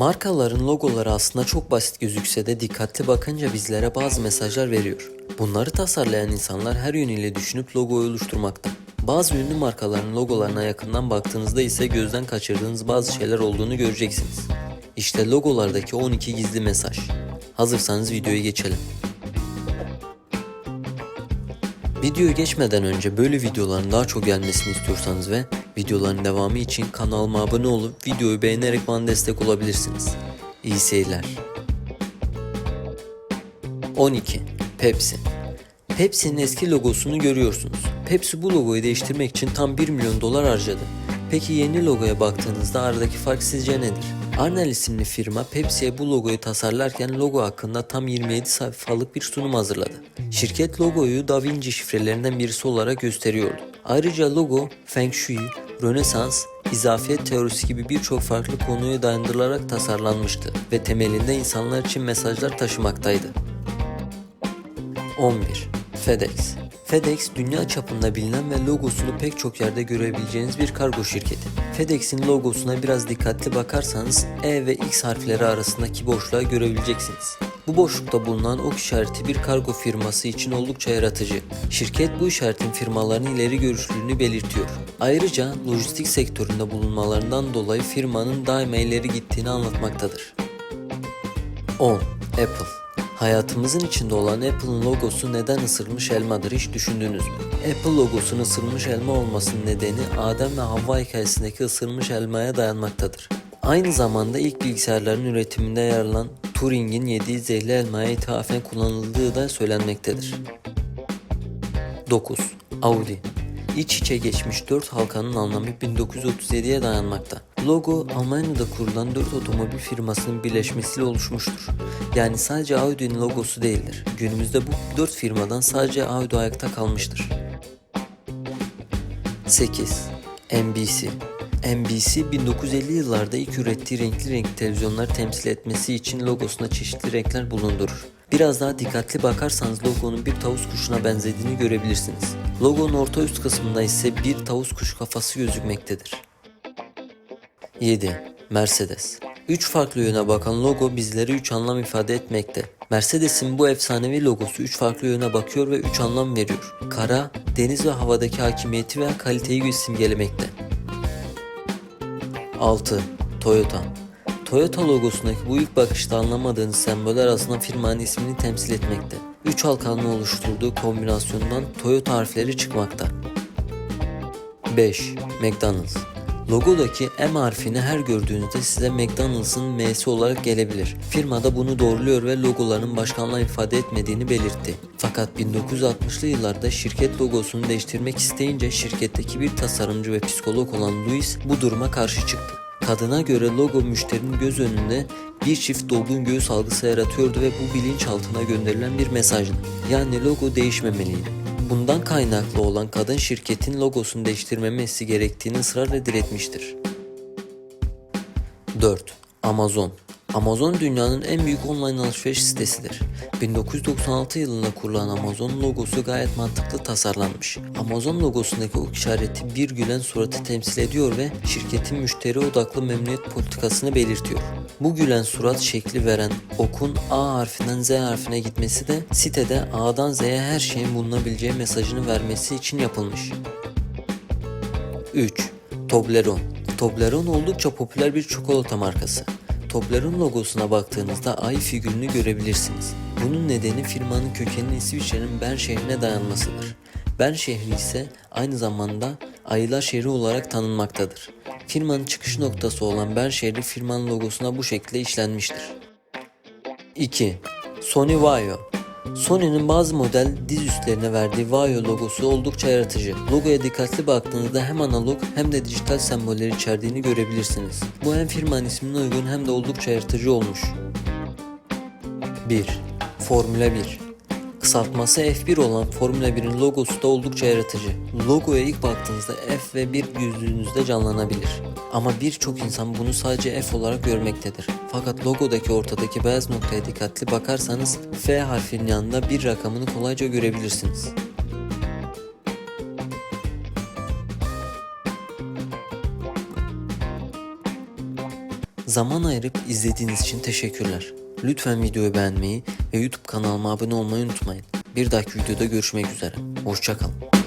Markaların logoları aslında çok basit gözükse de dikkatli bakınca bizlere bazı mesajlar veriyor. Bunları tasarlayan insanlar her yönüyle düşünüp logoyu oluşturmakta. Bazı ünlü markaların logolarına yakından baktığınızda ise gözden kaçırdığınız bazı şeyler olduğunu göreceksiniz. İşte logolardaki 12 gizli mesaj. Hazırsanız videoya geçelim. Videoya geçmeden önce böyle videoların daha çok gelmesini istiyorsanız ve videoların devamı için kanalıma abone olup videoyu beğenerek bana destek olabilirsiniz. İyi seyirler. 12. Pepsi Pepsi'nin eski logosunu görüyorsunuz. Pepsi bu logoyu değiştirmek için tam 1 milyon dolar harcadı. Peki yeni logoya baktığınızda aradaki fark sizce nedir? Arnell isimli firma Pepsi'ye bu logoyu tasarlarken logo hakkında tam 27 sayfalık bir sunum hazırladı. Şirket logoyu Da Vinci şifrelerinden birisi olarak gösteriyordu. Ayrıca logo Feng Shui, Rönesans, izafiyet teorisi gibi birçok farklı konuya dayandırılarak tasarlanmıştı ve temelinde insanlar için mesajlar taşımaktaydı. 11. FedEx FedEx dünya çapında bilinen ve logosunu pek çok yerde görebileceğiniz bir kargo şirketi. FedEx'in logosuna biraz dikkatli bakarsanız E ve X harfleri arasındaki boşluğa görebileceksiniz. Bu boşlukta bulunan ok işareti bir kargo firması için oldukça yaratıcı. Şirket bu işaretin firmaların ileri görüşlülüğünü belirtiyor. Ayrıca lojistik sektöründe bulunmalarından dolayı firmanın daima ileri gittiğini anlatmaktadır. 10. Apple Hayatımızın içinde olan Apple'ın logosu neden ısırılmış elmadır hiç düşündünüz mü? Apple logosunun ısırılmış elma olmasının nedeni Adem ve Havva hikayesindeki ısırılmış elmaya dayanmaktadır. Aynı zamanda ilk bilgisayarların üretiminde yer alan Turing'in yediği zehirli elmaya ithafen kullanıldığı da söylenmektedir. 9. Audi İç içe geçmiş 4 halkanın anlamı 1937'ye dayanmakta. Logo Almanya'da kurulan 4 otomobil firmasının birleşmesiyle oluşmuştur. Yani sadece Audi'nin logosu değildir. Günümüzde bu 4 firmadan sadece Audi ayakta kalmıştır. 8. NBC NBC 1950 yıllarda ilk ürettiği renkli renkli televizyonlar temsil etmesi için logosuna çeşitli renkler bulundurur. Biraz daha dikkatli bakarsanız logonun bir tavus kuşuna benzediğini görebilirsiniz. Logonun orta üst kısmında ise bir tavus kuş kafası gözükmektedir. 7. Mercedes 3 farklı yöne bakan logo bizlere 3 anlam ifade etmekte. Mercedes'in bu efsanevi logosu 3 farklı yöne bakıyor ve 3 anlam veriyor. Kara, deniz ve havadaki hakimiyeti ve kaliteyi simgelemekte. 6. Toyota Toyota logosundaki bu ilk bakışta anlamadığınız semboller aslında firmanın ismini temsil etmekte. 3 halkanın oluşturduğu kombinasyondan Toyota harfleri çıkmakta. 5. McDonald's Logodaki M harfini her gördüğünüzde size McDonald's'ın M'si olarak gelebilir. Firma da bunu doğruluyor ve logoların başkanlığa ifade etmediğini belirtti. Fakat 1960'lı yıllarda şirket logosunu değiştirmek isteyince şirketteki bir tasarımcı ve psikolog olan Louis bu duruma karşı çıktı. Kadına göre logo müşterinin göz önünde bir çift dolgun göğüs algısı yaratıyordu ve bu bilinçaltına gönderilen bir mesajdı. Yani logo değişmemeliydi. Bundan kaynaklı olan kadın şirketin logosunu değiştirmemesi gerektiğini ısrarla diretmiştir. 4. Amazon Amazon dünyanın en büyük online alışveriş sitesidir. 1996 yılında kurulan Amazon logosu gayet mantıklı tasarlanmış. Amazon logosundaki ok işareti bir gülen suratı temsil ediyor ve şirketin müşteri odaklı memnuniyet politikasını belirtiyor. Bu gülen surat şekli veren okun A harfinden Z harfine gitmesi de sitede A'dan Z'ye her şeyin bulunabileceği mesajını vermesi için yapılmış. 3. Toblerone Toblerone oldukça popüler bir çikolata markası. Toblerone logosuna baktığınızda ay figürünü görebilirsiniz. Bunun nedeni firmanın kökeninin İsviçre'nin Bern şehrine dayanmasıdır. Bern şehri ise aynı zamanda ayılar şehri olarak tanınmaktadır. Firmanın çıkış noktası olan Bern şehri firmanın logosuna bu şekilde işlenmiştir. 2. Sony Vaio Sony'nin bazı model diz üstlerine verdiği Vaio logosu oldukça yaratıcı. Logoya dikkatli baktığınızda hem analog hem de dijital semboller içerdiğini görebilirsiniz. Bu hem firmanın ismine uygun hem de oldukça yaratıcı olmuş. 1. Formula 1 Kısaltması F1 olan Formula 1'in logosu da oldukça yaratıcı. Logoya ilk baktığınızda F ve 1 gözlüğünüzde canlanabilir. Ama birçok insan bunu sadece F olarak görmektedir. Fakat logodaki ortadaki beyaz noktaya dikkatli bakarsanız F harfinin yanında bir rakamını kolayca görebilirsiniz. Zaman ayırıp izlediğiniz için teşekkürler. Lütfen videoyu beğenmeyi ve YouTube kanalıma abone olmayı unutmayın. Bir dahaki videoda görüşmek üzere. Hoşçakalın.